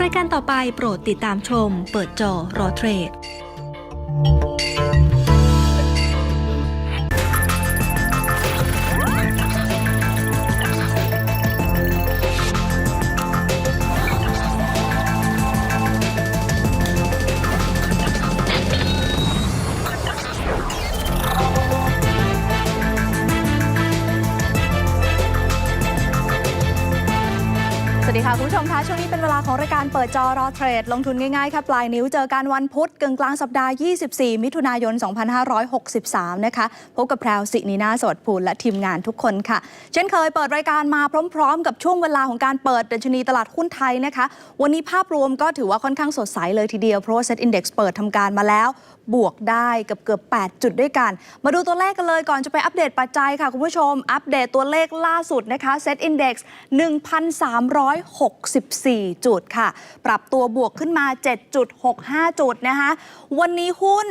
รายการต่อไปโปรดติดตามชม เปิดจอรอเทรด ของรายการเปิดจอรอเทรด ลงทุนง่ายๆค่ะปลายนิ้วเจอกันวันพุธกึ่งกลางสัปดาห์ 24 มิถุนายน 2563 นะคะ พบกับแพรวสินีนาสดิ์ภูลและทีมงานทุกคนค่ะ เช่นเคยเปิดรายการมาพร้อมๆ กับช่วงเวลาของการเปิดดัชนีตลาดหุ้นไทยนะคะ วันนี้ภาพรวมก็ถือว่าค่อนข้างสดใสเลยทีเดียวเพราะว่า Set Index เปิดทำการมาแล้ว บวกได้เกือบเกือบ8จุดด้วยกัน มาดูตัวเลขกันเลยก่อนจะไปอัปเดตปัจจัยค่ะคุณผู้ชม อัปเดตตัวเลขล่าสุดนะคะ Set Index 1,364จุดุดค่ะ ปรับตัวบวกขึ้นมา 7.65 จุดนะคะ วันนี้หุ้น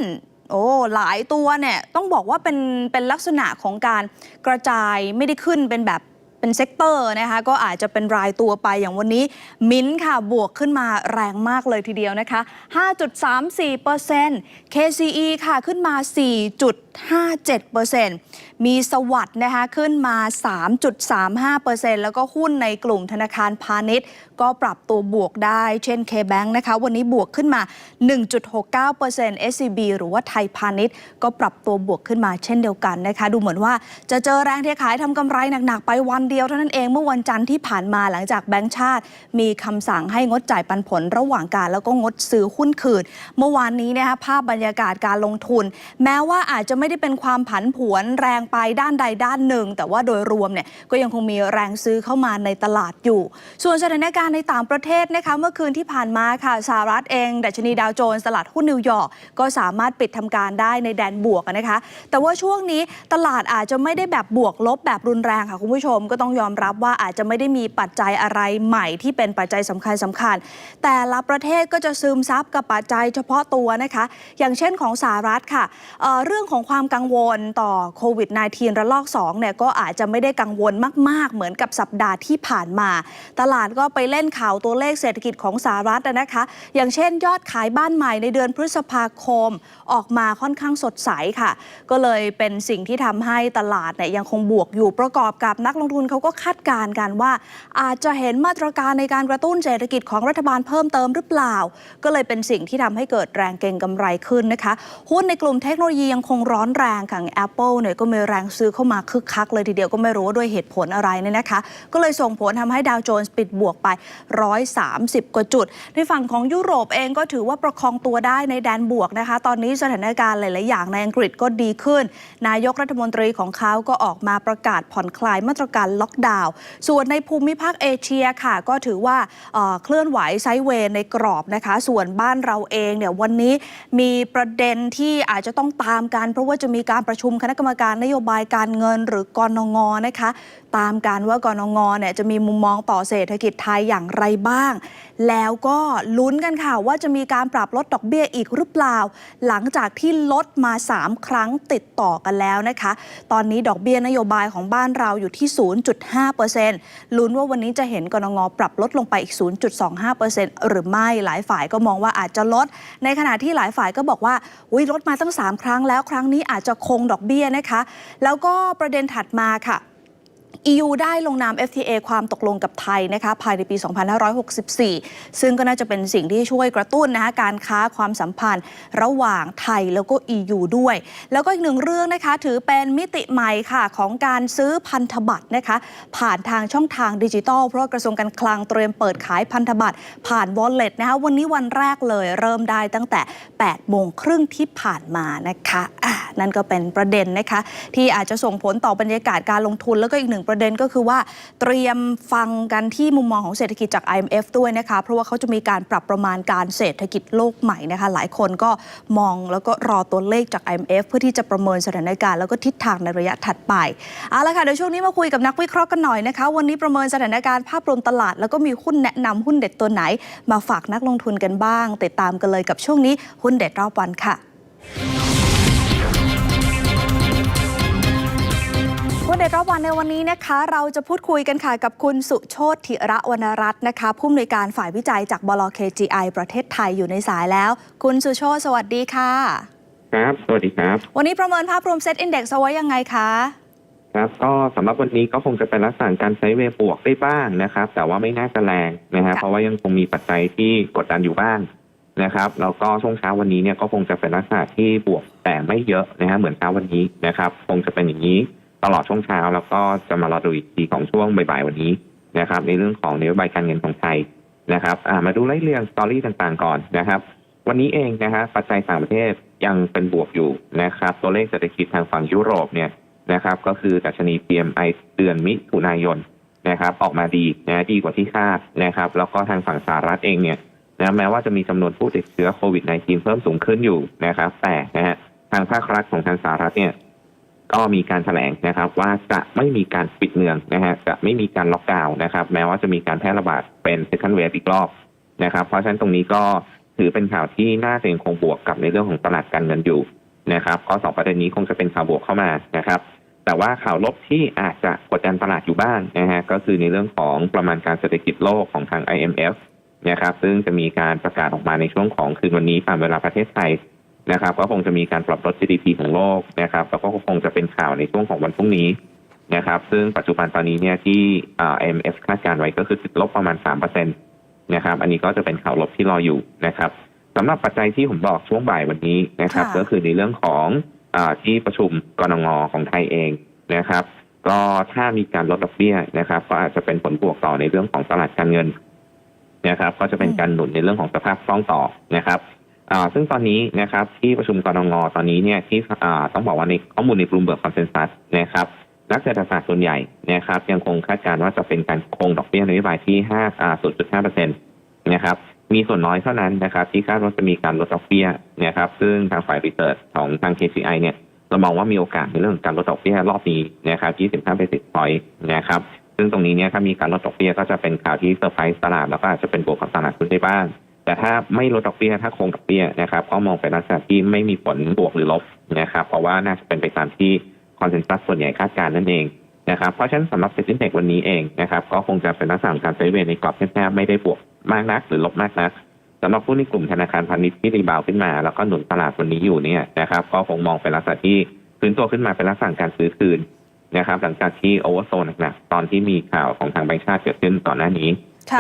โอ้หลายตัวเนี่ยต้องบอกว่าเป็นเป็นลักษณะของการกระจายไม่ได้ขึ้นเป็นแบบเป็นเซกเตอร์นะคะก็อาจจะเป็นรายตัวไปอย่างวันนี้ มิ้นค่ะบวกขึ้นมาแรงมากเลยทีเดียวนะคะ 5.34% KCE ค่ะขึ้นมา 4. 4.57%มีสวัสด์นะคะขึ้นมา 3.35%แล้วก็หุ้นในกลุ่มธนาคารพาณิชย์ ก็ปรับตัวบวกได้ เช่น KBank นะคะ วันนี้บวกขึ้นมา 1.69% SCB หรือว่าไทยพาณิชย์ ก็ปรับตัวบวกขึ้นมาเช่นเดียวกันนะคะ ดูเหมือนว่าจะเจอแรงเทขายทำกำไรหนัก ๆ ไปวันเดียวเท่านั้นเองเมื่อวันจันทร์ที่ผ่านมาหลังจากแบงก์ชาติ มีคำสั่งให้งดจ่ายปันผลระหว่างการแล้วก็งดซื้อหุ้นคืน เมื่อวานนี้นะคะภาพบรรยากาศการลงทุน แม้ว่าอาจจะไม่ได้เป็นความผันผวนแรงไปด้านใดด้านหนึ่ง แต่ว่าโดยรวมเนี่ยก็ยังคงมีแรงซื้อเข้ามาในตลาดอยู่ ส่วนสถานการณ์ในต่างประเทศนะคะเมื่อคืนที่ผ่านมาค่ะสหรัฐเอง ดัชนีดาวโจนส์ตลาดหุ้นนิวยอร์กก็สามารถปิดทำการได้ในแดนบวกนะคะ แต่ว่าช่วงนี้ตลาดอาจจะไม่ได้แบบบวกลบแบบรุนแรงค่ะคุณผู้ชมก็ต้องยอมรับว่าอาจจะไม่ได้มีปัจจัยอะไรใหม่ที่เป็นปัจจัยสำคัญสำคัญ แต่ละประเทศก็จะซึมซับกับปัจจัยเฉพาะตัวนะคะ อย่างเช่นของสหรัฐค่ะเเรื่องของความความกังวลต่อโควิด -19 ระลอก2เนี่ยก็อาจจะไม่ได้กังวลมาก ๆ เหมือนกับสัปดาห์ที่ผ่านมา ตลาดก็ไปเล่นข่าวตัวเลขเศรษฐกิจของสหรัฐนะคะ อย่างเช่นยอดขายบ้านใหม่ในเดือนพฤษภาคมออกมาค่อนข้างสดใสค่ะ ก็เลยเป็นสิ่งที่ทำให้ตลาดเนี่ยยังคงบวกอยู่ประกอบกับนักลงทุนเขาก็คาดการณ์กันว่า อาจจะเห็นมาตรการในการกระตุ้นเศรษฐกิจของรัฐบาลเพิ่มเติมหรือเปล่า ก็เลยเป็นสิ่งที่ทำให้เกิดแรงเก็งกำไรขึ้นนะคะ หุ้นในกลุ่มเทคโนโลยียังคงรอ้อนแรงค่ะ Apple เนี่ยก็มีแรงซื้อเข้ามาคึกคักเลยทีเดียวก็ไม่รู้ว่าด้วยเหตุผลอะไรเนี่ยนะคะ ก็เลยส่งผลทำให้ดาวโจนส์ปิดบวกไป 130 กว่าจุด ในฝั่งของยุโรปเองก็ถือว่าประคองตัวได้ในแดนบวกนะคะ ตอนนี้สถานการณ์หลาย ๆ อย่างในอังกฤษก็ดีขึ้น นายกรัฐมนตรีของเขาก็ออกมาประกาศผ่อนคลายมาตรการล็อกดาวน์ส่วนในภูมิภาคเอเชียค่ะ ก็ถือว่าเอ่อเคลื่อนไหวไซเวย์ในกรอบนะคะ ส่วนบ้านเราเองเนี่ยวันนี้มีประเด็นที่อาจจะต้องตามกันเพราะว่าจะมีการประชุมคณะกรรมการนโยบายการเงินหรือกรนงนะคะตามการว่ากนงเนี่ยจะมีมุมมองต่อเศรษฐกิจไทยอย่างไรบ้าง แล้วก็ลุ้นกันค่ะว่าจะมีการปรับลดดอกเบี้ยอีกหรือเปล่า หลังจากที่ลดมา 3 ครั้งติดต่อกันแล้วนะคะ ตอนนี้ดอกเบี้ยนโยบายของบ้านเราอยู่ที่ 0.5%ลุ้นว่าวันนี้จะเห็นกนงปรับลดลงไปอีก 0.25%หรือไม่หลายฝ่ายก็มองว่าอาจจะลด ในขณะที่หลายฝ่ายก็บอกว่าอุ้ยลดมาตั้ง 3 ครั้งแล้วครั้งนี้อาจจะคงดอกเบี้ยนะคะ แล้วก็ประเด็นถัดมาค่ะ EU ได้ลงนาม FTA ความตกลงกับไทยนะคะภายในปี 2564 ซึ่งก็น่าจะเป็นสิ่งที่ช่วยกระตุ้นนะคะการค้าความสัมพันธ์ระหว่างไทยแล้วก็ EU ด้วย แล้วก็อีกหนึ่งเรื่องนะคะถือเป็นมิติใหม่ค่ะของการซื้อพันธบัตรนะคะผ่านทางช่องทางดิจิทัล เพราะกระทรวงการคลังเตรียมเปิดขายพันธบัตรผ่าน Wallet นะคะวันนี้วันแรกเลยเริ่มได้ตั้งแต่ 8 โมงครึ่งที่ผ่านมานะคะ นั่นก็เป็นประเด็นนะคะที่อาจจะส่งผลต่อบรรยากาศการลงทุน แล้วก็อีกหนึ่งประเด็นก็คือว่าเตรียมฟังกันที่มุมมองของเศรษฐกิจจาก IMF ด้วยนะคะ เพราะว่าเขาจะมีการปรับประมาณการเศรษฐกิจโลกใหม่นะคะ หลายคนก็มองแล้วก็รอตัวเลขจาก IMF เพื่อที่จะประเมินสถานการณ์แล้วก็ทิศทางในระยะถัดไปเอาละค่ะเดี๋ยวช่วงนี้มาคุยกับนักวิเคราะห์กันหน่อยนะคะ วันนี้ประเมินสถานการณ์ภาพรวมตลาด แล้วก็มีหุ้นแนะนำหุ้นเด็ดตัวไหน มาฝากนักลงทุนกันบ้าง ติดตามกันเลยกับช่วงนี้หุ้นเด็ดรอบวันค่ะ หุ้นเด็ดตรอบวันในวันนี้นะคะ เราจะพูดคุยกันค่ะกับคุณสุโชติธิระวรรณรัตน์นะคะ ผู้อำนวยการฝ่ายวิจัยจากบล KGI ประเทศไทยอยู่ในสายแล้ว คุณสุโชติสวัสดีค่ะ ครับ สวัสดีครับ วันนี้ประเมินภาพรวมเซตอินดี x เอาไว้ยังไงคะ ครับก็สำหรับวันนี้ก็คงจะเป็นลักษณะการใช้เวย์บวกได้บ้างนะครับ แต่ว่าไม่น่าจะแรงนะฮะค่ะ เพราะว่ายังคงมีปัจจัยที่กดดันอยู่บ้างนะครับแล้วก็ช่วงเช้าวันนี้เนี่ยก็คงจะเป็นลักษณะที่บวกแต่ไม่เยอะนะฮะเหมือนเช้าวันนี้นะครับ คงจะเป็นอย่างนี้ ตลอดช่วงเช้า แล้วก็จะมารอดูอีกทีของช่วงบ่ายๆวันนี้นะครับ ในเรื่องของนโยบายการเงินของไทยนะครับมาดูไล่เรียงสตอรี่ต่างๆก่อนนะครับ วันนี้เองนะฮะปัจจัยต่างประเทศยังเป็นบวกอยู่นะครับ ตัวเลขเศรษฐกิจทางฝั่งยุโรปเนี่ยนะครับ ก็คือดัชนี PMI เดือนมิถุนายนนะครับ ออกมาดีนะดีกว่าที่คาดนะครับ แล้วก็ทางฝั่งสหรัฐเองเนี่ยนะแม้ว่าจะมีจำนวนผู้ติดเชื้อโควิด -19 เพิ่มสูงขึ้นอยู่นะครับ แต่นะฮะทางภาครัฐของทางสหรัฐเนี่ย ก็มีการแถลงนะครับว่าจะไม่มีการปิดเมืองนะฮะจะไม่มีการล็อกดาวน์นะครับ แม้ว่าจะมีการแพร่ระบาดเป็น second wave อีกรอบนะครับ เพราะฉะนั้นตรงนี้ก็ถือเป็นข่าวที่น่าจะยังคงบวกกับในเรื่องของตลาดการเงินอยู่นะครับก็สองประเด็นนี้คงจะเป็นข่าวบวกเข้ามานะครับ แต่ว่าข่าวลบที่อาจจะกดดันตลาดอยู่บ้างนะฮะก็คือในเรื่องของประมาณการเศรษฐกิจโลกของทาง IMF นะครับ ซึ่งจะมีการประกาศออกมาในช่วงของคืนวันนี้ตามเวลาประเทศไทย นะครับก็คงจะมีการปรับลด GDP ของโลกนะครับแล้วก็คงจะเป็นข่าวในช่วงของวันพรุ่งนี้นะครับซึ่งปัจจุบันตอนนี้เนี่ยที่อ่า IMF คาดการณ์ไว้ก็คือติดลบประมาณ3%นะครับอันนี้ก็จะเป็นข่าวลบที่รออยู่นะครับสำหรับปัจจัยที่ผมบอกช่วงบ่ายวันนี้นะครับค่ะก็คือในเรื่องของอาที่ประชุมกรงงของไทยเองนะครับ ก็ถ้ามีการลดดอกเบี้ยนะครับ ก็อาจจะเป็นผลบวกต่อในเรื่องของตลาดการเงินนะครับ ก็จะเป็นการหนุนในเรื่องของสภาพคล่องต่อนะครับอ่า ซึ่งตอนนี้นะครับที่ประชุมกรงงตอนนี้เนี่ยที่อ่าต้องบอกว่าในข้อมูลในกลุ่มเบิร์กคอนเซนแซสนะครับนักเศรษฐศาสตร์ส่วนใหญ่นะครับยังคงคาดการณ์ว่าจะเป็นการคงดอกเบี้ยนโยบายที่5อ่า0.5เปอร์เซ็นต์นะครับมีส่วนน้อยเท่านั้นนะครับที่คาดว่าจะมีการลดดอกเบี้ยนะครับซึ่งทางฝ่ายรีเสิร์ชของทาง KCI เนี่ยเรามองว่ามีโอกาสในเรื่องของการลดดอกเบี้ยรอบนี้นะครับ25 basis point นะครับซึ่งตรงนี้เนี่ยถ้ามีการลดดอกเบี้ยก็จะเป็นข่าวที่เซอร์ไพรส์ตลาดแล้วก็อาจจะเป็นบวกกับตลาดหุ้นได้บ้าง แต่ถ้าไม่ลดดอกเบี้ยถ้าคงดอกเบี้ยนะครับก็มองเป็นลักษณะที่ไม่มีผลบวกหรือลบนะครับ เพราะว่าน่าจะเป็นไปตามที่คอนเซนแซสส่วนใหญ่คาดการณ์นั่นเองนะครับเพราะฉะนั้นสำหรับเซ็นดิ้งวันนี้เองนะครับก็คงจะเป็นลักษณะของการไซเวในกรอบแคบๆไม่ได้บวกมากนัก หรือลบมากนักสำหรับผู้ในกลุ่มธนาคารพาณิชย์ที่รีบาวด์ขึ้นมา แล้วก็หนุนตลาดวันนี้อยู่เนี่ยนะครับก็คงมองเป็นลักษณะที่ฟื้นตัวขึ้นมาเป็นลักษณะการซื้อคืนนะครับหลังจากที่โอเวอร์โซนหนักๆตอนที่มีข่าวของทางแบงก์ชาติเกิดขึ้นก่อนหน้านี้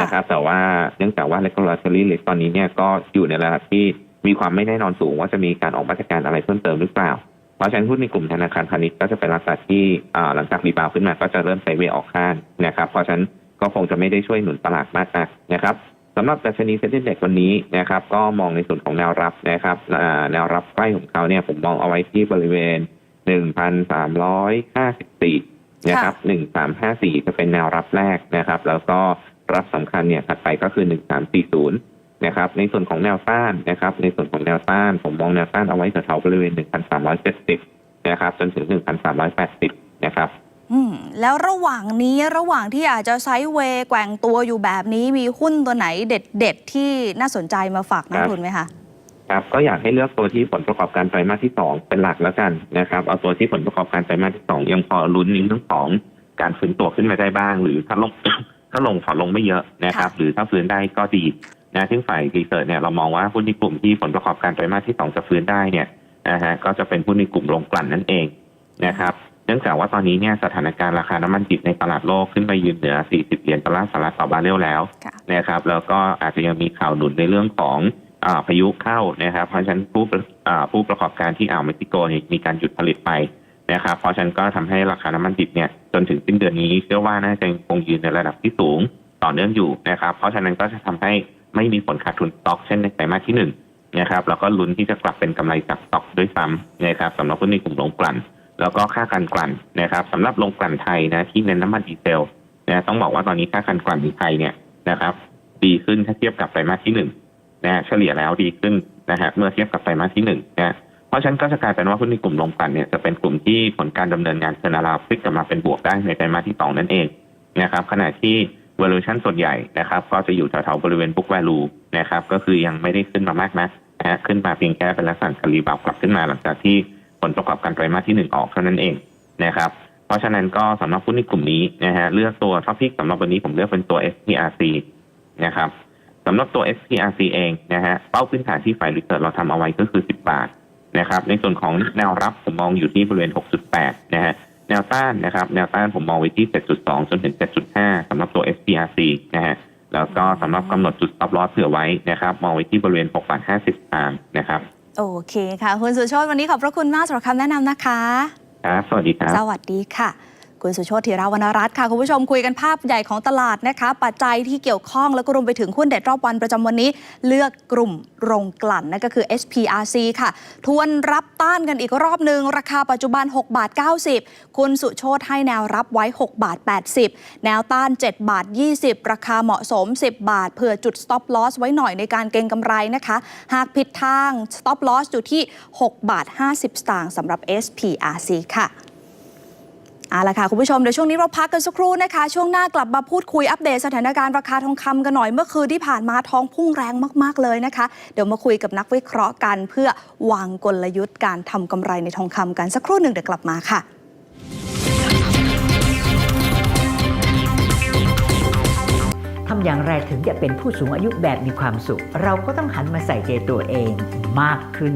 นะครับแต่ว่าเนื่องจากว่า regulatory risk ตอนนี้เนี่ยก็อยู่ในระดับที่มีความไม่แน่นอนสูงว่าจะมีการออกมาตรการอะไรเพิ่มเติมหรือเปล่า เพราะฉะนั้นหุ้นในกลุ่มธนาคารพาณิชย์ก็จะเป็นลักษณะที่หลังจากรีบาวขึ้นมาก็จะเริ่มไซเวออกข้างนะครับเพราะฉะนั้นก็คงจะไม่ได้ช่วยหนุนตลาดมากนักนะครับสำหรับดัชนีเซ็นดิ้งเด็กวันนี้นะครับก็มองในส่วนของแนวรับนะครับแนวรับใกล้ของเขาเนี่ยผมมองเอาไว้ที่บริเวณ 1,354 นะครับ 1354 จะเป็นแนวรับแรกนะครับ แล้วก็ รับสำคัญเนี่ยถัดไปก็คือ1340นะครับ ในส่วนของแนวต้านนะครับ ในส่วนของแนวต้าน ผมมองแนวต้านเอาไว้แถวๆบริเวณ1,370นะครับ จนถึง1,380นะครับอืมแล้วระหว่างนี้ระหว่างที่อาจจะไซด์เวย์แกว่งตัวอยู่แบบนี้มีหุ้นตัวไหนเด็ด ๆ ที่น่าสนใจมาฝากนักทุนไหมคะครับก็อยากให้เลือกตัวที่ผลประกอบการไตรมาสที่2เป็นหลักแล้วกันนะครับเอาตัวที่ผลประกอบการไตรมาสที่2ยังพอลุ้นในเรื่องของการฟื้นตัวขึ้นมาได้บ้าง หรือถ้าลง ถ้าลงขอลงไม่เยอะนะครับค่ะหรือถ้าฟื้นได้ก็ดีนะซึ่งฝ่ายรีเสิร์ชเนี่ยเรามองว่าหุ้นในกลุ่มที่ผลประกอบการไตรมาสที่2จะฟื้นได้เนี่ยนะฮะก็จะเป็นหุ้นในกลุ่มโรงกลั่นนั่นเองนะครับเนื่องจากว่าตอนนี้เนี่ยสถานการณ์ราคาน้ำมันดิบในตลาดโลกขึ้นไปยืนเหนือ 40 เหรียญดอลลาร์สหรัฐต่อบาร์เรลแล้วค่ะนะครับแล้วก็อาจจะยังมีข่าวหนุนในเรื่องของอาพายุเข้านะครับเพราะฉะนั้นผู้ประอ่าผู้ประกอบการที่อ่าวเม็กซิโกเนี่ยมีการหยุดผลิตไป นะครับเพราะฉะนั้นก็ทำให้ราคาน้ำมันดิบเนี่ยจนถึงสิ้นเดือนนี้เชื่อว่าน่าจะคงยืนในระดับที่สูงต่อเนื่องอยู่นะครับ เพราะฉะนั้นก็จะทำให้ไม่มีผลขาดทุนสต็อกเช่นในไตรมาสที่หนึ่งนะครับแล้วก็ลุ้นที่จะกลับเป็นกำไรจากสต็อกด้วยซ้ำนะครับสำหรับหุ้นในกลุ่มโรงกลั่น แล้วก็ค่าการกลั่นนะครับสำหรับโรงกลั่นไทยนะที่เน้นน้ำมันดีเซลนะต้องบอกว่าตอนนี้ค่าการกลั่นในไทยเนี่ยนะครับ ดีขึ้นถ้าเทียบกับไตรมาสที่หนึ่งนะเฉลี่ยแล้วดีขึ้นนะฮะเมื่อเทียบกับไตรมาสที่หนึ่งนะ เพราะฉะนั้นก็จะกลายเป็นว่าหุ้นในกลุ่มโรงกลั่นเนี่ยจะเป็นกลุ่มที่ผลการดำเนินงานเทนาราพลิกกลับมาเป็นบวกได้ในไตรมาสที่สองนั่นเองนะครับขณะที่ valuation ส่วนใหญ่นะครับก็จะอยู่แถวๆบริเวณ book value นะครับก็คือยังไม่ได้ขึ้นมามากนักนะฮะขึ้นมาเพียงแค่เป็นลักษณะการรีบาวกลับขึ้นมาหลังจากที่ผลประกอบการไตรมาสที่หนึ่งออกเท่านั้นเองนะครับเพราะฉะนั้นก็สำหรับหุ้นในกลุ่มนี้นะฮะเลือกตัวท็อปพิกสำหรับวันนี้ผมเลือกเป็นตัว SPRC นะครับสำหรับตัว SPRC เองนะฮะเป้าพื้นฐานที่ฝ่ายรีเสิร์ชเราทำเอาไว้ก็คือ 10 บาท นะครับในส่วนของแนวรับผมมองอยู่ที่บริเวณ 6.8 นะฮะแนวต้านนะครับแนวต้านผมมองไว้ที่ 7.2 จนถึง 7.5 สำหรับตัว SPRC นะฮะแล้วก็สำหรับกำหนดจุด stop loss เผื่อไว้นะครับมองไว้ที่บริเวณ6บาท50สตางค์นะครับโอเคค่ะ คุณสุโชตวันนี้ขอบพระคุณมากสำหรับคำแนะนำนะคะ ครับ สวัสดีครับ สวัสดีค่ะ คุณสุโชติธีราวรรณรัตน์ค่ะ คุณผู้ชมคุยกันภาพใหญ่ของตลาดนะคะ ปัจจัยที่เกี่ยวข้องแล้วก็รวมไปถึงหุ้นเด็ดรอบวันประจำวันนี้ เลือกกลุ่มโรงกลั่นนั่นก็คือ SPRC ค่ะ ทวนรับต้านกันอีกรอบหนึ่งราคาปัจจุบัน6บาท90 คุณสุโชตให้แนวรับไว้6บาท80 แนวต้าน7บาท20 ราคาเหมาะสม 10 บาทเผื่อจุด stop loss ไว้หน่อยในการเก็งกำไรนะคะ หากผิดทาง stop loss อยู่ที่6บาท50สตางค์สำหรับ SPRC ค่ะ เอาละค่ะ คุณผู้ชม เดี๋ยวช่วงนี้เราพักกันสักครู่นะคะ ช่วงหน้ากลับมาพูดคุยอัปเดตสถานการณ์ราคาทองคำกันหน่อยเมื่อคืนที่ผ่านมาทองพุ่งแรงมาก ๆ เลยนะคะ เดี๋ยวมาคุยกับนักวิเคราะห์กัน เพื่อวางกลยุทธ์การทำกำไรในทองคำกันสักครู่หนึ่งเดี๋ยวกลับมาค่ะทำอย่างไรถึงจะเป็นผู้สูงอายุแบบมีความสุข เราก็ต้องหันมาใส่ใจตัวเองมากขึ้น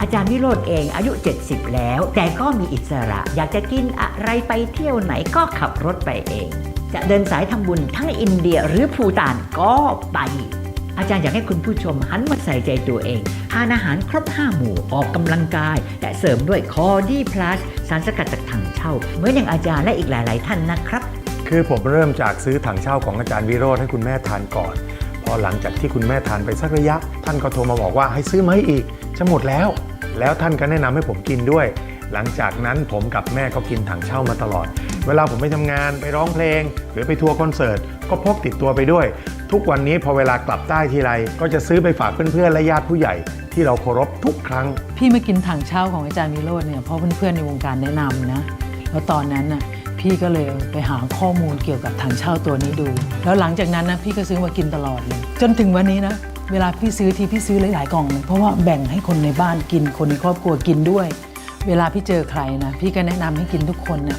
อาจารย์วิโรธเองอายุ 70 แล้ว แต่ก็มีอิสระ อยากจะกินอะไรไปเที่ยวไหนก็ขับรถไปเอง จะเดินสายทำบุญทั้งอินเดียหรือภูตานก็ไป อาจารย์อยากให้คุณผู้ชมหันมาใส่ใจตัวเองทานอาหารครบ 5 หมู่ออกกำลังกาย และเสริมด้วยคอดีพลัสสารสกัดจากถังเช่าเหมือนอย่างอาจารย์และอีกหลาย ๆ ท่านนะครับ คือผมเริ่มจากซื้อถังเช่าของอาจารย์วิโรธให้คุณแม่ทานก่อน พอหลังจากที่คุณแม่ทานไปสักระยะ ท่านก็โทรมาบอกว่าให้ซื้อมาให้อีกจะหมดแล้ว แล้วท่านก็แนะนำให้ผมกินด้วย หลังจากนั้นผมกับแม่ก็กินถังเช่ามาตลอด เวลาผมไปทำงานไปร้องเพลง หรือไปทัวร์คอนเสิร์ตก็พกติดตัวไปด้วย ทุกวันนี้พอเวลากลับใต้ทีไรก็จะซื้อไปฝากเพื่อนๆและญาติผู้ใหญ่ที่เราเคารพทุกครั้ง พี่มากินถังเช่าของอาจารย์นิโรธเนี่ยเพราะเพื่อนๆในวงการแนะนำนะแล้วตอนนั้นน่ะ พี่ก็เลยไปหาข้อมูลเกี่ยวกับถังเช่าตัวนี้ดู แล้วหลังจากนั้นนะพี่ก็ซื้อมากินตลอดเลย จนถึงวันนี้นะเวลาพี่ซื้อทีพี่ซื้อหลายๆกล่องเลยเพราะว่าแบ่งให้คนในบ้านกินคนในครอบครัวกินด้วย เวลาพี่เจอใครนะพี่ก็แนะนำให้กินทุกคนนะ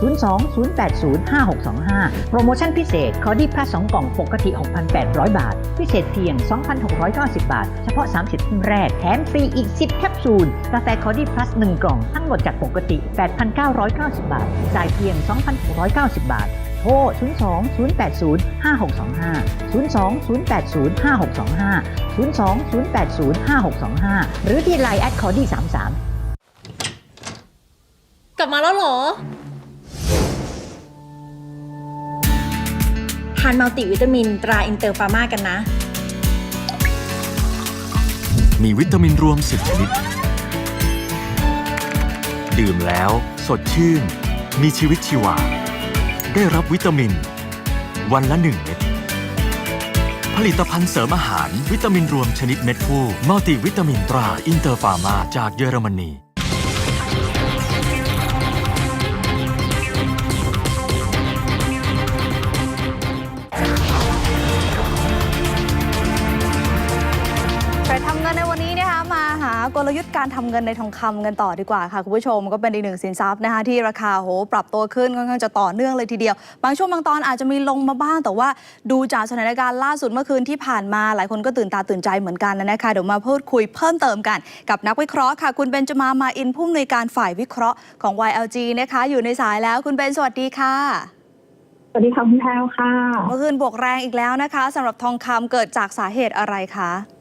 02 080 5625 โปรโมชั่นพิเศษคอดี้พลัส2กล่องปกติ 6,800 บาท พิเศษเพียง 2,690 บาท เฉพาะ 30ท่านแรก แถมฟรีอีก 10 แคปซูล กาแฟคอดี้พลัส1กล่อง ทั้งหมดจากปกติ 8,990 บาท จ่ายเพียง 2,690 บาท โทร 02 080 5625 02 080 5625 02 080 5625 หรือที่ไลน์แอดคอดี้33กลับมาแล้วเหรอานมัลติวิตามินตราอินเตอร์ฟาร์มากันนะ มีวิตามินรวม 10 ชนิด ดื่มแล้ว สดชื่น มีชีวิตชีวา ได้รับวิตามิน วันละหนึ่งเม็ดผลิตภัณฑ์เสริมอาหารวิตามินรวมชนิดเม็ดฟูมัลติวิตามินตราอินเตอร์ฟาร์มาจากเยอรมนีาหากลยุทธ์การทำเงินในทองคำกันต่อดีกว่าค่ะคุณผู้ชมก็เป็นอีกหนึ่งสินทรัพย์นะคะที่ราคาโหปรับตัวขึ้นค่อนข้างจะต่อเนื่องเลยทีเดียว บางช่วงบางตอนอาจจะมีลงมาบ้าง แต่ว่าดูจากสถานการณ์ล่าสุดเมื่อคืนที่ผ่านมาหลายคนก็ตื่นตาตื่นใจเหมือนกันนะคะเดี๋ยวมาพูดคุยเพิ่มเติมกัน กับนักวิเคราะห์ค่ะ คุณเบนจมามาอินผู้อำนวยการฝ่ายวิเคราะห์ของ YLG นะคะ อยู่ในสายแล้วคุณเบนสวัสดีค่ะสวัสดีค่ะคุณแพลวค่ะ เมื่อคืนบวกแรงอีกแล้วนะคะสำหรับทองคำเกิดจากสาเหตุอะไรคะ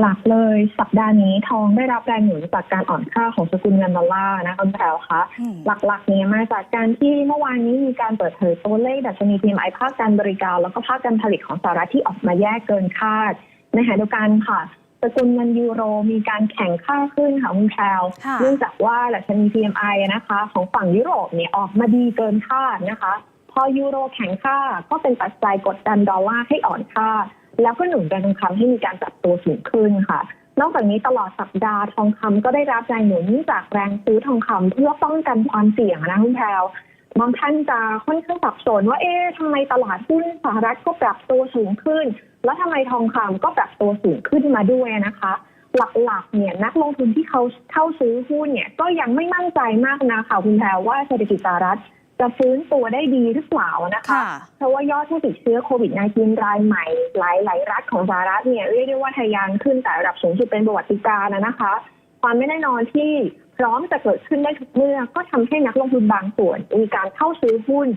หลักๆเลยสัปดาห์นี้ทองได้รับแรงหนุนจากการอ่อนค่าของสกุลเงินดอลลาร์นะคะคุณแพลวคะอืมหลักๆเนี่ยมาจากการที่เมื่อวานนี้มีการเปิดเผยตัวเลขดัชนี PMI ภาคการบริการ แล้วก็ภาคการผลิตของสหรัฐที่ออกมาแย่เกินคาดในขณะเดียวกันค่ะสกุลเงินยูโรมีการแข่งค่าขึ้นค่ะคุณแพลวค่ะเนื่องจากว่าดัชนี PMI นะคะ ของฝั่งยุโรปเนี่ยออกมาดีเกินคาดนะคะ พอยูโรแข็งค่าก็เป็นปัจจัยกดดันดอลลาร์ให้อ่อนค่า แล้วก็หนุนแรงทองคำให้มีการปรับตัวสูงขึ้นค่ะ นอกจากนี้ตลอดสัปดาห์ทองคำก็ได้รับแรงหนุนจากแรงซื้อทองคำเพื่อป้องกันความเสี่ยงนะคุณแพรวบางท่านจะค่อนข้างสับสนว่าเอ๊ะทำไมตลาดหุ้นสหรัฐก็ปรับตัวสูงขึ้น แล้วทำไมทองคำก็ปรับตัวสูงขึ้นมาด้วยนะคะ หลักๆเนี่ยนักลงทุนที่เขาเข้าซื้อหุ้นเนี่ยก็ยังไม่มั่นใจมากนะคะคุณแพรว่าเศรษฐกิจสหรัฐ จะฟื้นตัวได้ดีหรือเปล่านะคะค่ะเพราะว่ายอดผู้ติดเชื้อโควิด -19 รายใหม่ หลายหลายรัฐของสหรัฐเนี่ยเรียกได้ว่าทะยานขึ้นแต่ระดับสูงสุดเป็นประวัติการณ์นะคะ ความไม่แน่นอนที่พร้อมจะเกิดขึ้นได้ทุกเมื่อ ก็ทำให้นักลงทุนบางส่วน มีการเข้าซื้อหุ้น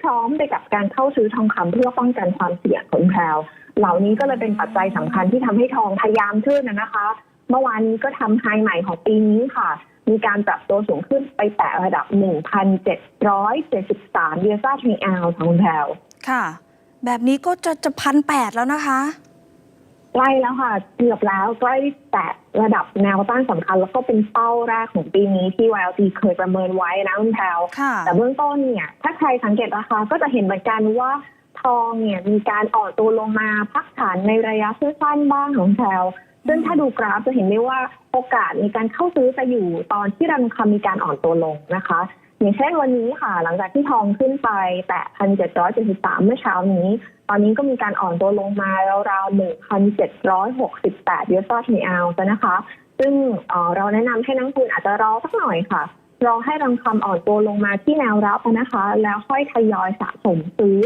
พร้อมๆไปกับการเข้าซื้อทองคำเพื่อป้องกันความเสี่ยงของแพรวเหล่านี้ก็เลยเป็นปัจจัยสำคัญที่ทำให้ทองพยายามขึ้นนะนะคะ เมื่อวานนี้ก็ทำไฮใหม่ของปีนี้ค่ะ มีการปรับตัวสูงขึ้นไปแตะระดับ 1,773เยซ่าทรีอลของคุณแพรวค่ะ แบบนี้ก็จะจะพันแปดแล้วนะคะ ใกล้แล้วค่ะ เกือบแล้วใกล้แตะระดับแนวต้านสำคัญ แล้วก็เป็นเป้าแรกของปีนี้ที่ YLT เคยประเมินไว้นะคุณแพรวค่ะแต่เบื้องต้นเนี่ย ถ้าใครสังเกตราคาก็จะเห็นเหมือนกันว่าทองเนี่ยมีการอ่อนตัวลงมาพักฐานในระยะสั้นๆบ้างของแถว ซึ่งถ้าดูกราฟจะเห็นได้ว่าโอกาสในการเข้าซื้อจะอยู่ตอนที่ราคามีการอ่อนตัวลงนะคะ อย่างเช่นวันนี้ค่ะ หลังจากที่ทองขึ้นไปแตะ1,773เจ็ดสิบสามเมื่อเช้านี้ ตอนนี้ก็มีการอ่อนตัวลงมาราวๆ1,768 US ดร้อลลาร์ต่อออนซ์นะคะ ซึ่งเราแนะนำให้นักลงทุนอาจจะรอสักหน่อยค่ะรอให้รังคำอ่อนตัวลงมาที่แนวรับนะคะ แล้วค่อยทยอยสะสมซื้อ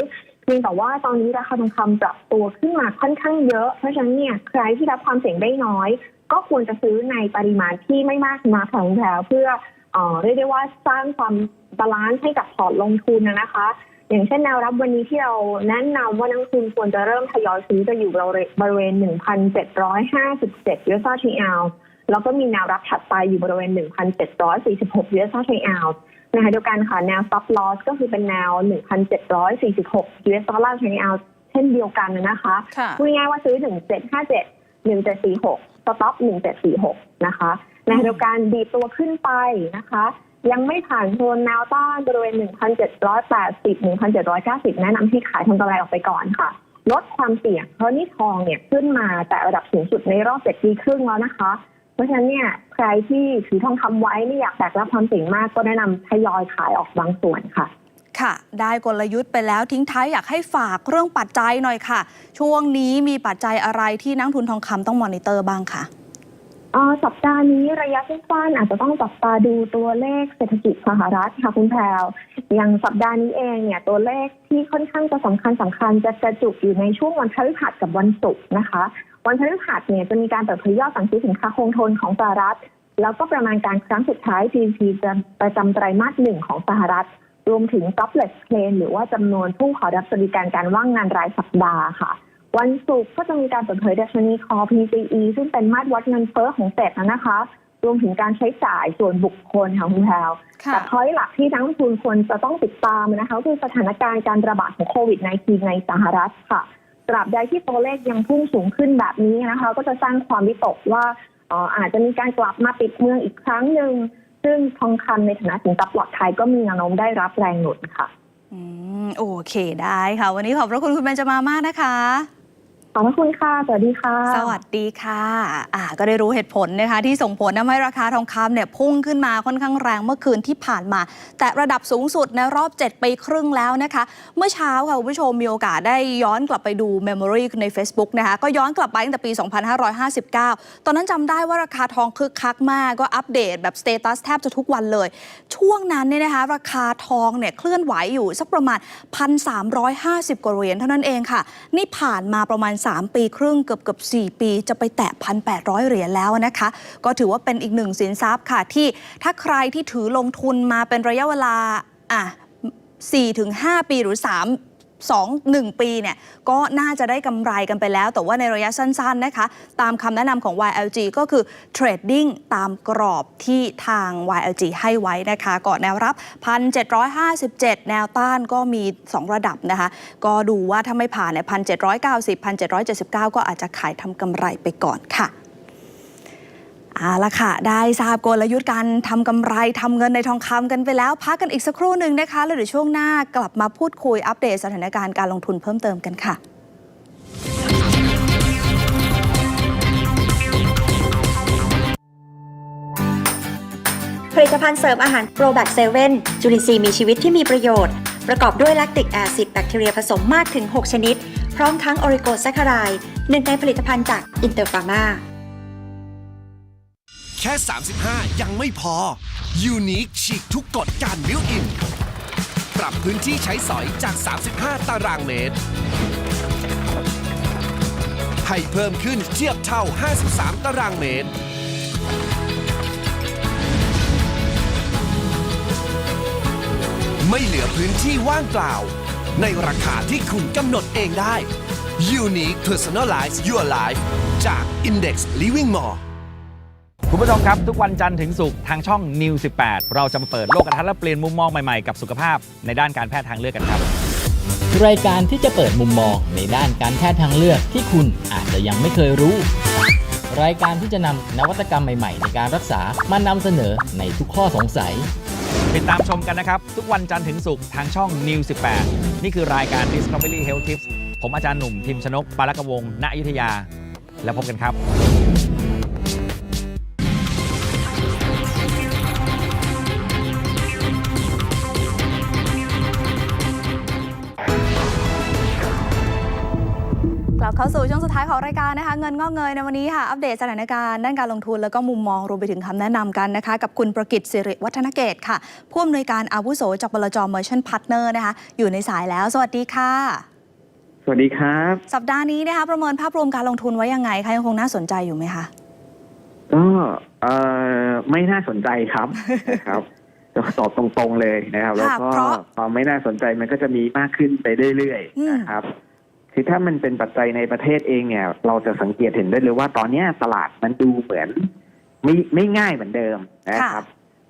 พียงแต่ว่าตอนนี้ราคาทองคำปรับตัวขึ้นมาค่อนข้างเยอะ เพราะฉะนั้นเนี่ยใครที่รับความเสี่ยงได้น้อย ก็ควรจะซื้อในปริมาณที่ไม่มากนักค่ะคุณแพรวเพื่อเอ่อเรียกได้ว่าสร้างความบาลานซ์ให้กับพอร์ตลงทุนนะคะ อย่างเช่นแนวรับวันนี้ที่เราแนะนำว่านักลงทุนควรจะเริ่มทยอยซื้อจะอยู่บริเวณ 1,757 US ดอลลาร์แล้วก็มีแนวรับถัดไปอยู่บริเวณ 1,746 US ดอลลาร์ นะคะเดียวกันค่ะแนว stop loss ก็คือเป็นแนว 1,746 US ดอลลาร์เช่นเดียวกันนะคะค่ะพูดง่ายๆว่าซื้อ 1757 1746 stop 1746 นะคะในขณะเดียวกันดีดตัวขึ้นไปนะคะ ยังไม่ผ่านโซนแนวต้านบริเวณ 1,780 1,790 แนะนำให้ขายทำกำไรออกไปก่อนค่ะลดความเสี่ยงเพราะนี่ทองเนี่ยขึ้นมาแต่ระดับสูงสุดในรอบเจ็ดปีครึ่งแล้วนะคะ เพราะฉะนั้นเนี่ยใครที่ถือทองคำไว้ไม่อยากแบกรับความเสี่ยงมากก็แนะนำทยอยขายออกบางส่วนค่ะ ค่ะ ได้กลยุทธ์ไปแล้วทิ้งท้ายอยากให้ฝากเรื่องปัจจัยหน่อยค่ะ ช่วงนี้มีปัจจัยอะไรที่นักทุนทองคำต้องมอนิเตอร์บ้างคะเอ่อสัปดาห์นี้ระยะสั้นๆอาจจะต้องจับตาดูตัวเลขเศรษฐกิจสหรัฐค่ะคุณแพรวอย่างสัปดาห์นี้เองเนี่ยตัวเลขที่ค่อนข้างจะสำคัญสำคัญจะกระจุกอยู่ในช่วงวันพฤหัสกับวันศุกร์นะคะ วันพฤหัสเนี่ยจะมีการเปิดเผยยอดสั่งซื้อสินค้าคงทนของสหรัฐ แล้วก็ประมาณการครั้งสุดท้าย GDP ประจำไตรมาสหนึ่งของสหรัฐ รวมถึง jobless claim หรือว่าจำนวนผู้ขอรับสวัสดิการการว่างงานรายสัปดาห์ค่ะ วันศุกร์ก็จะมีการเปิดเผยดัชนี Core PCE ซึ่งเป็นมาตรวัดเงินเฟ้อของเฟดนะคะรวมถึงการใช้จ่ายส่วนบุคคลค่ะคุณแพรวค่ะแต่พอยหลักที่นักลงทุนควรจะต้องติดตามนะคะก็คือสถานการณ์การระบาดของโควิด -19 ในสหรัฐค่ะ ตราบใดที่ตัวเลขยังพุ่งสูงขึ้นแบบนี้นะคะ ก็จะสร้างความวิตกว่าอาจจะมีการกลับมาปิดเมืองอีกครั้งหนึ่งซึ่งทองคำในฐานะสินทรัพย์ปลอดภัยก็มีแนวโน้มได้รับแรงหนุนค่ะอืมโอเคได้ค่ะ วันนี้ขอบพระคุณคุณเบนจามามากนะคะ ขอบพระคุณค่ะ สวัสดีค่ะ สวัสดีค่ะอ่าก็ได้รู้เหตุผลนะคะ ที่ส่งผลทำให้ราคาทองคำเนี่ยพุ่งขึ้นมาค่อนข้างแรงเมื่อคืนที่ผ่านมา แต่ระดับสูงสุดในรอบ 7 ปีครึ่งแล้วนะคะ เมื่อเช้าค่ะ คุณผู้ชมมีโอกาสได้ย้อนกลับไปดู Memory ใน Facebook นะคะ ก็ย้อนกลับไปตั้งแต่ปี 2559 ตอนนั้นจำได้ว่าราคาทองคึกคักมาก ก็อัปเดตแบบสเตตัสแทบจะทุกวันเลย ช่วงนั้นเนี่ยนะคะ ราคาทองเนี่ยเคลื่อนไหวอยู่สักประมาณ 1,350 กว่าเหรียญเท่านั้นเองค่ะ นี่ผ่านมาประมาณ3 ปีครึ่งเกือบเกือบ4 ปี จะไปแตะ 1,800 เหรียญแล้วนะคะ ก็ถือว่าเป็นอีกหนึ่งสินทรัพย์ค่ะ ที่ถ้าใครที่ถือลงทุนมาเป็นระยะเวลาอะ4-5 ปีหรือ 3 2 1 ปีเนี่ยก็น่าจะได้กำไรกันไปแล้ว แต่ว่าในระยะสั้นๆนะคะ ตามคำแนะนำของ YLG ก็คือเทรดดิ้งตามกรอบที่ทาง YLG ให้ไว้นะคะก่อนแนวรับ 1,757 แนวต้านก็มี 2 ระดับนะคะ ก็ดูว่าถ้าไม่ผ่านเนี่ย1,790 1,779 ก็อาจจะขายทำกำไรไปก่อนค่ะ เอาละค่ะ ได้ทราบกลยุทธ์การทำกำไรทำเงินในทองคำกันไปแล้ว พักกันอีกสักครู่หนึ่งนะคะ แล้วเดี๋ยวช่วงหน้ากลับมาพูดคุยอัปเดตสถานการณ์การลงทุนเพิ่มเติมกันค่ะผลิตภัณฑ์เสริมอาหารโปรแบคเซเว่นจุลินทรีย์มีชีวิตที่มีประโยชน์ ประกอบด้วยแลคติกแอซิดแบคทีเรียผสมมากถึง 6 ชนิด พร้อมทั้งออริโกแซคคารายหนึ่งในผลิตภัณฑ์จากอินเตอร์ฟาร์มา แค่ 35 ยังไม่พอ ยูนิคฉีกทุกกฎการบิวอิน ปรับพื้นที่ใช้สอยจาก 35 ตารางเมตร ให้เพิ่มขึ้นเทียบเท่า 53 ตารางเมตร ไม่เหลือพื้นที่ว่างเปล่า ในราคาที่คุณกำหนดเองได้ Unique Personalize Your Life จาก Index Living Mall คุณผู้ชมครับ ทุกวันจันทร์ถึงศุกร์ทางช่อง New 18 เราจะมาเปิดโลกทัศน์และเปลี่ยนมุมมองใหม่ๆกับสุขภาพในด้านการแพทย์ทางเลือกกันครับ รายการที่จะเปิดมุมมองในด้านการแพทย์ทางเลือกที่คุณอาจจะยังไม่เคยรู้ รายการที่จะนำนวัตกรรมใหม่ๆ ในการรักษามานำเสนอในทุกข้อสงสัย ติดตามชมกันนะครับ ทุกวันจันทร์ถึงศุกร์ทางช่อง New 18 นี่คือรายการ Discovery Health Tips ผมอาจารย์หนุ่มพิมพ์ชนกปาลกวงศ์ณอยุธยา แล้วพบกันครับ เข้าสู่ช่วงสุดท้ายของรายการนะคะ เงินงอกเงยในวันนี้ค่ะ อัปเดตสถานการณ์ด้านการลงทุนแล้วก็มุมมองรวมไปถึงคำแนะนำกันนะคะ กับคุณประกิตสิริวัฒนเกตค่ะ ผู้อำนวยการอาวุโสจากบลจ Merchant Partner นะคะ อยู่ในสายแล้ว สวัสดีค่ะ สวัสดีครับ สัปดาห์นี้นะคะประเมินภาพรวมการลงทุนไว้ยังไงคะยังคงน่าสนใจอยู่ไหมคะก็เอ่อไม่น่าสนใจครับนะครับจะตอบตรงๆเลยนะครับ แล้วก็เพราะความไม่น่าสนใจมันก็จะมีมากขึ้นไปเรื่อยอืมๆนะครับ คือถ้ามันเป็นปัจจัยในประเทศเองเนี่ย เราจะสังเกตเห็นได้เลยว่าตอนเนี้ยตลาดมันดูเหมือนไม่ไม่ง่ายเหมือนเดิมนะครับ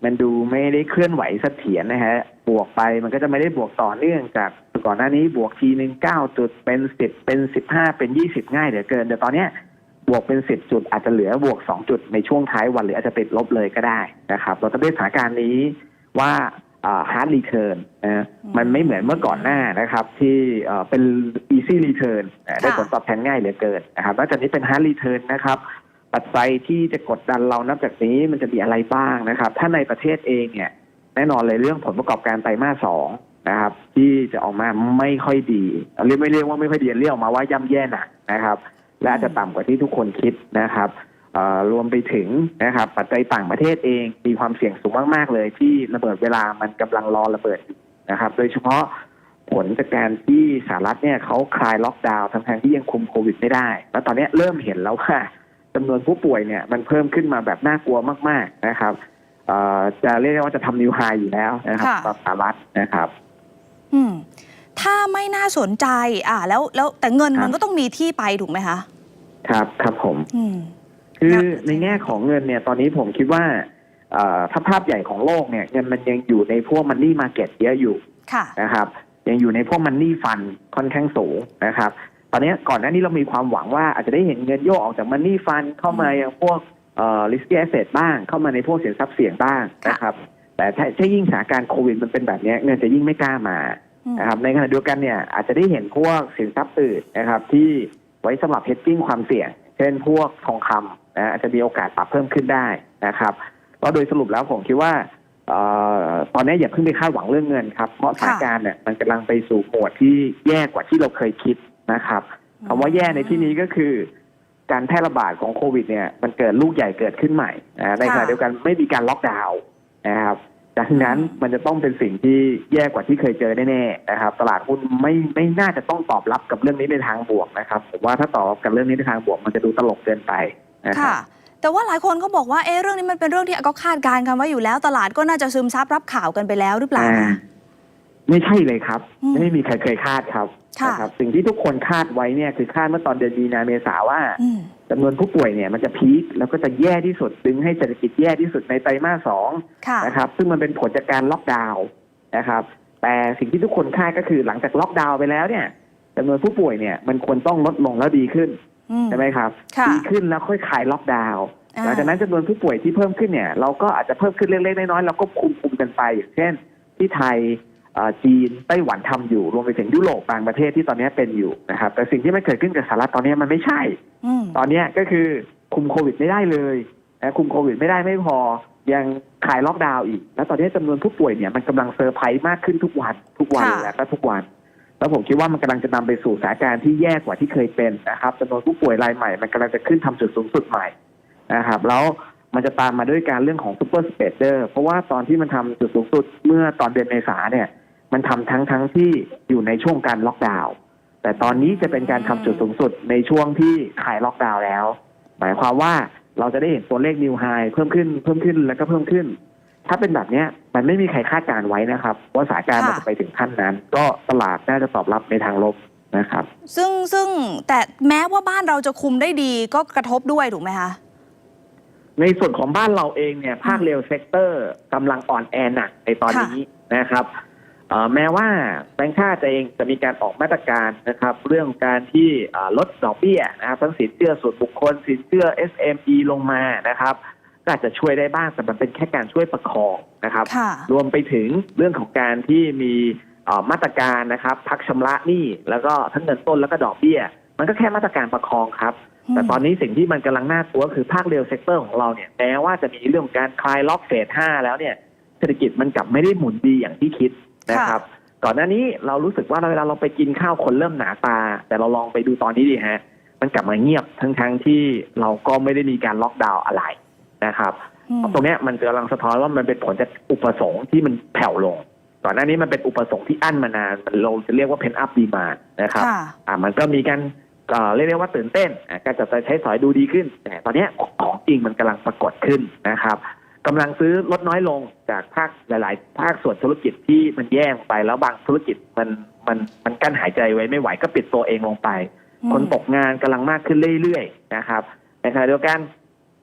มันดูไม่ได้เคลื่อนไหวเสถียรนะฮะ บวกไปมันก็จะไม่ได้บวกต่อเนื่องจากก่อนหน้านี้บวกทีหนึ่งเก้าจุดเป็นสิบเป็นสิบห้าเป็นยี่สิบง่ายเหลือเกิน แต่ตอนเนี้ยบวกเป็นสิบจุดอาจจะเหลือบวกสองจุดในช่วงท้ายวันหรืออาจจะติดลบเลยก็ได้นะครับ เราจะได้สถานการณ์นี้ว่า ฮาร์ดรีเทิร์นนะมันไม่เหมือนเมื่อก่อนหน้านะครับ ที่เอ่อเป็น easy return นะได้ผลตอบแทนง่ายเหลือเกินนะครับนอกจากนี้เป็น hard return นะครับปัจจัยที่จะกดดันเรานับจากนี้มันจะมีอะไรบ้างนะครับ ถ้าในประเทศเองเนี่ย แน่นอนเลยเรื่องผลประกอบการไตรมาสสองนะครับ ที่จะออกมาไม่ค่อยดีเรียกไม่เรียกว่าไม่ค่อยดีเรียกออกมาว่าย่ำแย่หนักนะครับ และอาจจะต่ำกว่าที่ทุกคนคิดนะครับเอ่อ รวมไปถึงนะครับปัจจัยต่างประเทศเองมีความเสี่ยงสูงมาก ๆ เลย ที่ระเบิดเวลามันกำลังรอระเบิดอยู่นะครับ โดยเฉพาะผลจากการที่สหรัฐเนี่ยเขาคลายล็อกดาวน์ทั้งๆที่ยังคุมโควิดไม่ได้ แล้วตอนนี้เริ่มเห็นแล้วว่าจำนวนผู้ป่วยเนี่ยมันเพิ่มขึ้นมาแบบน่ากลัวมาก ๆนะครับเอ่อจะเรียกได้ว่าจะทำนิวไฮอยู่แล้วนะครับค่ะต่อสหรัฐนะครับ อืม ถ้าไม่น่าสนใจ อ่า แล้วแล้วแต่เงินครับมันก็ต้องมีที่ไปถูกไหมคะ ครับ ครับผม อืม คือครับในแง่ของเงินเนี่ยตอนนี้ผมคิดว่าเอ่อถ้าภาพใหญ่ของโลกเนี่ยเงินมันยังอยู่ในพวกมันนี่มาเก็ตเยอะอยู่ค่ะนะครับ ยังอยู่ในพวกมันนี่ฟันค่อนข้างสูงนะครับ ตอนนี้ก่อนหน้านี้เรามีความหวังว่าอาจจะได้เห็นเงินโยกออกจากมันนี่ฟันเข้ามาอย่างพวกเอ่อ risky asset บ้าง เข้ามาในพวกสินทรัพย์เสี่ยงบ้างนะครับ แต่ถ้าถ้ายิ่งสถานการณ์โควิดมันเป็นแบบนี้เงินจะยิ่งไม่กล้ามาอืมนะครับในขณะเดียวกันเนี่ยอาจจะได้เห็นพวกสินทรัพย์อื่นนะครับ ที่ไว้สำหรับ hedging ความเสี่ยง เช่นพวกทองคำ นะอาจจะมีโอกาสปรับเพิ่มขึ้นได้นะครับก็โดยสรุปแล้วผมคิดว่าเอ่อตอนนี้อย่าเพิ่งไปคาดหวังเรื่องเงินครับ เพราะสถานการณ์เนี่ยมันกำลังไปสู่โหมดที่แย่กว่าที่เราเคยคิดนะครับคำว่าแย่ในที่นี้ก็คือ การแพร่ระบาดของโควิดเนี่ยมันเกิดลูกใหญ่เกิดขึ้นใหม่นะในขณะค่ะเดียวกันไม่มีการล็อกดาวน์นะครับดังนั้นมันจะต้องเป็นสิ่งที่แย่กว่าที่เคยเจอแน่ๆนะครับ ตลาดหุ้นไม่ไม่น่าจะต้องตอบรับกับเรื่องนี้ในทางบวกนะครับผมว่าถ้าตอบรับกับเรื่องนี้ในทางบวกมันจะดูตลกเกินไปนะ ครัค่ะบแต่ว่าหลายคนก็บอกว่าเอ๊ะเรื่องนี้มันเป็นเรื่องที่ก็คาดการณ์กันไว้อยู่แล้ว ตลาดก็น่าจะซึมซับรับข่าวกันไปแล้วหรือเปล่าอ่าไม่ใช่เลยครับอืมไม่มีใครเคยคาดครับค่ะนะครับสิ่งที่ทุกคนคาดไว้เนี่ยคือคาดเมื่อตอนเดือนมีนาเมษาว่าอืมจำนวนผู้ป่วยเนี่ยมันจะพีคแล้วก็จะแย่ที่สุดดึงให้เศรษฐกิจแย่ที่สุดในไตรมาสสองค่ะนะครับ ซึ่งมันเป็นผลจากการล็อกดาวน์นะครับ แต่สิ่งที่ทุกคนคาดก็คือหลังจากล็อกดาวน์ไปแล้วเนี่ยจำนวนผู้ป่วยเนี่ยมันควรต้องลดลงแล้วดีขึ้นอืม ใช่ไหมครับค่ะดีขึ้นแล้วค่อยคลายล็อกดาวน์อ่าหลังจากนั้นจำนวนผู้ป่วยที่เพิ่มขึ้นเนี่ยเราก็อาจจะเพิ่มขึ้นเล็กๆน้อยๆเราก็คุมคุมๆกันไปอย่างเช่น ที่ไทยเอ่อจีนไต้หวันทำอยู่รวมไปถึงยุโรปบางประเทศที่ตอนนี้เป็นอยู่นะครับ แต่สิ่งที่มันเกิดขึ้นกับสหรัฐตอนนี้มันไม่ใช่อืมตอนเนี้ยก็คือคุมโควิดไม่ได้เลยนะคุมโควิดไม่ได้ไม่พอยังขายล็อกดาวน์อีก แล้วตอนนี้จำนวนผู้ป่วยเนี่ยมันกำลังเซอร์ไพรส์มากขึ้นทุกวันทุกวันค่ะแล้วก็ทุกวัน แล้วผมคิดว่ามันกำลังจะนำไปสู่สถานการณ์ที่แย่กว่าที่เคยเป็นนะครับจำนวนผู้ป่วยรายใหม่ มันกำลังจะขึ้นทำจุดสูงสุดใหม่นะครับแล้วมันจะตามมาด้วยการเรื่องของซูเปอร์สเปเดอร์เพราะว่าตอนที่มันทำจุดสูงสุดเมื่อตอนเดือนเมษาเนี่ย มันทำทั้งทั้งที่อยู่ในช่วงการล็อกดาวน์แต่ตอนนี้จะเป็นการทำจุดสูงสุดในช่วงที่ขายล็อกดาวน์แล้ว หมายความว่าเราจะได้เห็นตัวเลขนิวไฮเพิ่มขึ้นเพิ่มขึ้นแล้วก็เพิ่มขึ้น ถ้าเป็นแบบเนี้ยมันไม่มีใครคาดการณ์ไว้นะครับ ว่าสถานการณ์มันค่ะจะไปถึงขั้นนั้น ก็ตลาดน่าจะตอบรับในทางลบนะครับ ซึ่งซึ่งแต่แม้ว่าบ้านเราจะคุมได้ดีก็กระทบด้วยถูกไหมคะในส่วนของบ้านเราเองเนี่ย ภาคเร็วเซกเตอร์กำลังอ่อนแอหนักในตอนนี้นะครับเอ่อแม้ว่าแบงค์ชาติเองจะมีการออกมาตรการนะครับ เรื่องการที่เอ่อลดดอกเบี้ยนะครับทั้งสินเชื่อส่วนบุคคลสินเชื่อ SME ลงมานะครับ ก็อาจจะช่วยได้บ้างแต่มันเป็นแค่การช่วยประคองนะครับค่ะรวมไปถึงเรื่องของการที่มีเอ่อมาตรการนะครับ พักชำระหนี้แล้วก็ทั้งเงินต้นแล้วก็ดอกเบี้ย มันก็แค่มาตรการประคองครับ แต่ตอนนี้สิ่งที่มันกำลังน่ากลัวก็คือภาคเรียลเซกเตอร์ของเราเนี่ยแม้ว่าจะมีเรื่องของการคลายล็อกเฟสห้าแล้วเนี่ยเศรษฐกิจมันกลับไม่ได้หมุนดีอย่างที่คิดนะครับ ก่อนหน้านี้เรารู้สึกว่าเวลาเราไปกินข้าวคนเริ่มหนาตา แต่เราลองไปดูตอนนี้ดีฮะมันกลับมาเงียบทั้งทั้งๆที่เราก็ไม่ได้มีการล็อกดาวน์อะไร นะครับอืมตรงเนี้ยมันกำลังสะท้อนว่ามันเป็นผลจากอุปสงค์ที่มันแผ่วลงก่อนหน้านี้มันเป็นอุปสงค์ที่อั้นมานานมันเราจะเรียกว่าเพนอัพดีมานะครับค่ะอ่ามันก็มีการเอ่อเรียกได้ว่าตื่นเต้นอะการจับจ่ายใช้สอยดูดีขึ้น แต่ตอนเนี้ยของจริงมันกำลังปรากฏขึ้นนะครับกำลังซื้อลดน้อยลงจากภาคหลาย ๆ ภาคส่วนธุรกิจที่มันแย่ลงไปแล้วบางธุรกิจมันมันมันกั้นหายใจไว้ไม่ไหวก็ปิดตัวเองลงไปอืมคนตกงานกำลังมากขึ้นเรื่อย ๆ นะครับในขณะเดียวกัน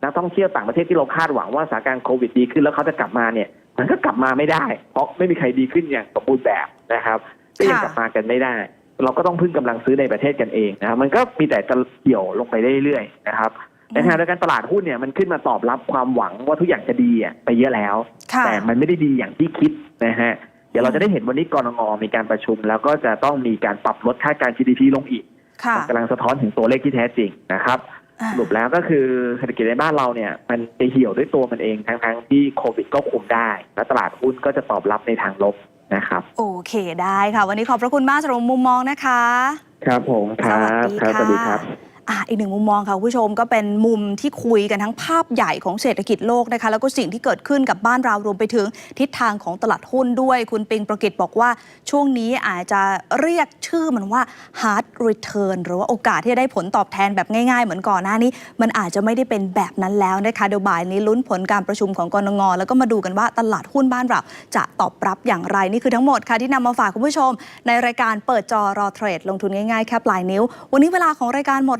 นักท่องเที่ยวต่างประเทศที่เราคาดหวังว่าสถานการณ์โควิดดีขึ้นแล้วเขาจะกลับมาเนี่ย มันก็กลับมาไม่ได้ เพราะไม่มีใครดีขึ้นอย่างสมบูรณ์แบบนะครับก็ยังค่ะกลับมากันไม่ได้ เราก็ต้องพึ่งกำลังซื้อในประเทศกันเองนะครับมันก็มีแต่จะเกี่ยวลงไปเรื่อยๆนะครับในขณะเดียวกันตลาดหุ้นเนี่ยมันขึ้นมาตอบรับความหวังว่าทุกอย่างจะดีอะไปเยอะแล้วค่ะแต่มันไม่ได้ดีอย่างที่คิดนะฮะเดี๋ยวเราจะได้เห็นวันนี้กรงงมีการประชุม แล้วก็จะต้องมีการปรับลดค่าการ GDP ลงอีกค่ะมันกำลังสะท้อนถึงตัวเลขที่แท้จริงนะครับอ่า สรุปแล้วก็คือเศรษฐกิจในบ้านเราเนี่ย มันจะเหี่ยวด้วยตัวมันเองทั้งๆที่โควิดก็คุมได้ และตลาดหุ้นก็จะตอบรับในทางลบนะครับ โอเคได้ค่ะ วันนี้ขอบพระคุณมากสำหรับมุมมองนะคะ ครับผมครับครับสวัสดีครับ อะอีกหนึ่งมุมมองค่ะคุณผู้ชมก็เป็นมุมที่คุยกันทั้งภาพใหญ่ของเศรษฐกิจโลกนะคะแล้วก็สิ่งที่เกิดขึ้นกับบ้านเรารวมไปถึงทิศทางของตลาดหุ้นด้วย คุณปิงประกิตบอกว่าช่วงนี้อาจจะเรียกชื่อมันว่า hard return หรือว่าโอกาสที่จะได้ผลตอบแทนแบบง่าย ๆ เหมือนก่อนหน้านี้ มันอาจจะไม่ได้เป็นแบบนั้นแล้วนะคะเดี๋ยวบ่ายนี้ลุ้นผลการประชุมของกรงงแล้วก็มาดูกันว่าตลาดหุ้นบ้านเราจะตอบรับอย่างไรนี่คือทั้งหมดค่ะที่นำมาฝากคุณผู้ชม ในรายการเปิดจอรอเทรดลงทุนง่ายๆแค่ปลายนิ้ว วันนี้เวลาของรายการหมด